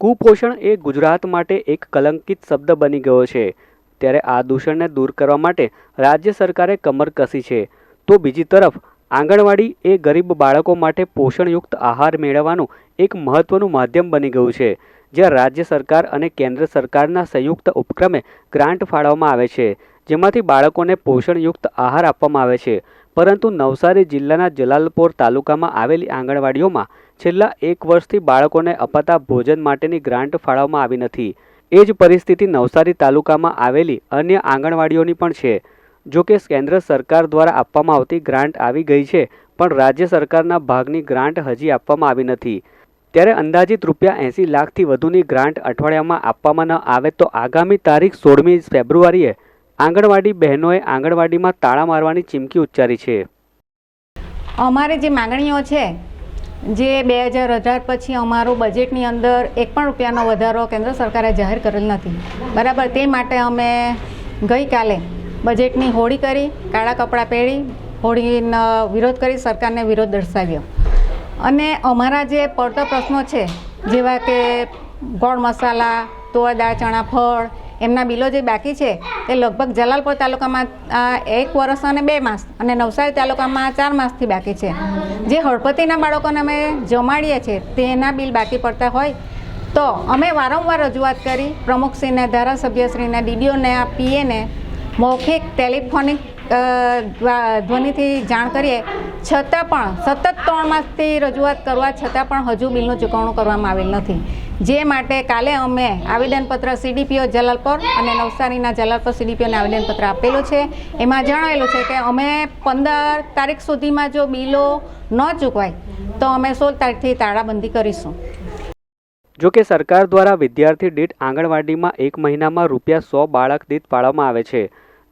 કુપોષણ એ ગુજરાત માટે એક કલંકિત શબ્દ બની ગયો છે. ત્યારે આ દૂષણને દૂર કરવા માટે રાજ્ય સરકારે કમર કસી છે. તો બીજી તરફ, આંગણવાડી એ ગરીબ બાળકો માટે પોષણયુક્ત આહાર મેળવવાનું એક મહત્વનું માધ્યમ બની ગયું છે, જ્યાં રાજ્ય સરકાર અને કેન્દ્ર સરકારના સંયુક્ત ઉપક્રમે ગ્રાન્ટ ફાળવવામાં આવે છે, જેમાંથી બાળકોને પોષણયુક્ત આહાર આપવામાં આવે છે. પરંતુ નવસારી જિલ્લાના જલાલપોર તાલુકામાં આવેલી આંગણવાડીઓમાં છેલ્લા એક વર્ષથી બાળકોને અપાતા ભોજન માટેની ગ્રાન્ટ ફાળવવામાં આવી નથી. એ જ પરિસ્થિતિ નવસારી તાલુકામાં આવેલી અન્ય આંગણવાડીઓની પણ છે. જો કે કેન્દ્ર સરકાર દ્વારા આપવામાં આવતી ગ્રાન્ટ આવી ગઈ છે, પણ રાજ્ય સરકારના ભાગની ગ્રાન્ટ હજી આપવામાં આવી નથી. ત્યારે અંદાજિત રૂપિયા એંસી લાખથી વધુની ગ્રાન્ટ અઠવાડિયામાં આપવામાં ન આવે તો આગામી તારીખ સોળમી ફેબ્રુઆરીએ આંગણવાડી બહેનોએ આંગણવાડીમાં તાળા મારવાની ચીમકી ઉચ્ચારી છે. અમારે જે માંગણીઓ છે, જે બે હજાર અઢાર પછી અમારું બજેટની અંદર એક પણ રૂપિયાનો વધારો કેન્દ્ર સરકારે જાહેર કરેલ નથી. બરાબર, તે માટે અમે ગઈકાલે બજેટની હોળી કરી, કાળા કપડાં પહેરી, હોળીનો વિરોધ કરી સરકારને વિરોધ દર્શાવ્યો. અને અમારા જે પડતા પ્રશ્નો છે, જેવા કે ગોળ મસાલા, તુવર દાળ, ચણા ફળ એમના બિલો જે બાકી છે તે લગભગ જલાલપોર તાલુકામાં એક વર્ષ અને બે માસ અને નવસારી તાલુકામાં ચાર માસથી બાકી છે. જે હળપતિના બાળકોને અમે જમાડીએ છીએ, તેના બિલ બાકી પડતા હોય તો અમે વારંવાર રજૂઆત કરી, પ્રમુખશ્રીને, ધારાસભ્યશ્રીને, ડીડીઓને પીએને, મૌખિક ટેલિફોનિક ધ્વનિથી જાણ કરીએ છતાં પણ સતત ત્રણ માસથી રજૂઆત કરવા છતાં પણ હજુ બિલનું ચૂકવણું કરવામાં આવેલ નથી. જે માટે કાલે અમે આવેદનપત્ર સીડીપીઓ જલાલપોર અને નવસારીના જલાલપોર સીડીપીઓને આવેદનપત્ર આપેલું છે. એમાં જણાવેલું છે કે અમે પંદર તારીખ સુધીમાં જો બિલો ન ચૂકવાય, તો અમે સોળ તારીખથી તાળાબંધી કરીશું. જો કે સરકાર દ્વારા વિદ્યાર્થી દીઠ આંગણવાડીમાં એક મહિનામાં રૂપિયા સો બાળક દીઠ ફાળવવામાં આવે છે,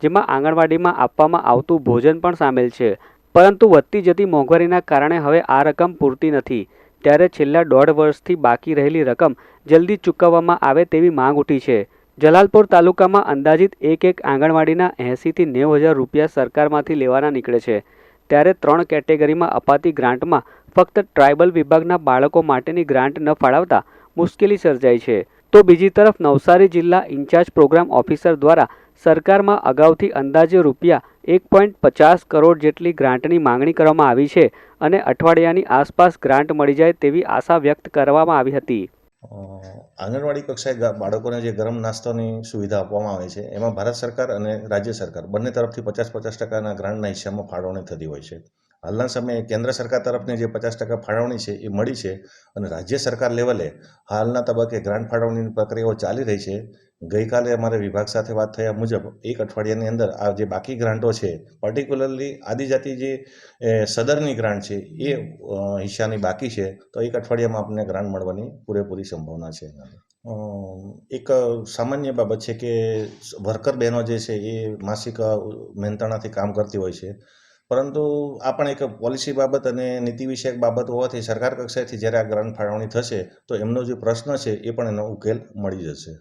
જેમાં આંગણવાડીમાં આપવામાં આવતું ભોજન પણ સામેલ છે. પરંતુ વધતી જતી મોંઘવારીના કારણે હવે આ રકમ પૂરતી નથી. ત્યારે છેલ્લા દોઢ વર્ષથી બાકી રહેલી રકમ જલ્દી ચૂકવવામાં આવે તેવી માંગ ઉઠી છે. જલાલપોર તાલુકામાં અંદાજિત એક એક આંગણવાડીના એંસીથી નેવું હજાર રૂપિયા સરકારમાંથી લેવાના નીકળે છે. ત્યારે ત્રણ કેટેગરીમાં અપાતી ગ્રાન્ટમાં ફક્ત ટ્રાઇબલ વિભાગના બાળકો માટેની ગ્રાન્ટ ન ફાળવતા મુશ્કેલી સર્જાઈ છે. તો બીજી તરફ નવસારી જિલ્લા ઇન્ચાર્જ પ્રોગ્રામ ઓફિસર દ્વારા સરકારમાં અગાઉથી અંદાજે રૂપિયા એક પોઈન્ટ પચાસ કરોડ જેટલી ગ્રાન્ટની માંગણી કરવામાં આવી છે અને અઠવાડિયાની આસપાસ ગ્રાન્ટ મળી જાય તેવી આશા વ્યક્ત કરવામાં આવી હતી. આંગણવાડી કક્ષાએ બાળકોને જે ગરમ નાસ્તાની સુવિધા આપવામાં આવે છે, એમાં ભારત સરકાર અને રાજ્ય સરકાર બંને તરફથી પચાસ પચાસ ટકાના ગ્રાન્ટના હિસ્સામાં ફાળવણી થતી હોય છે. હાલના સમયે કેન્દ્ર સરકાર તરફની જે પચાસ ટકા ફાળવણી છે, એ મળી છે અને રાજ્ય સરકાર લેવલે હાલના તબક્કે ગ્રાન્ટ ફાળવણીની પ્રક્રિયાઓ ચાલી રહી છે. ગઈકાલે અમારે વિભાગ સાથે વાત થયા મુજબ એક અઠવાડિયાની અંદર આ જે બાકી ગ્રાન્ટો છે પર્ટિક્યુલરલી આદિજાતિ જે સદરની ગ્રાન્ટ છે, એ હિસ્સાની બાકી છે, તો એક અઠવાડિયામાં આપણને ગ્રાન્ટ મળવાની પૂરેપૂરી સંભાવના છે એક સામાન્ય બાબત છે કે વર્કર બહેનો જે છે, એ માસિક મહેનતાણાથી કામ કરતી હોય છે. પરંતુ આ પણ એક પોલિસી બાબત અને નીતિ વિષયક બાબત હોવાથી સરકાર કક્ષાએથી જ્યારે આ ગ્રાન્ટ ફાળવણી થશે, તો એમનો જે પ્રશ્ન છે, એ પણ એનો ઉકેલ મળી જશે.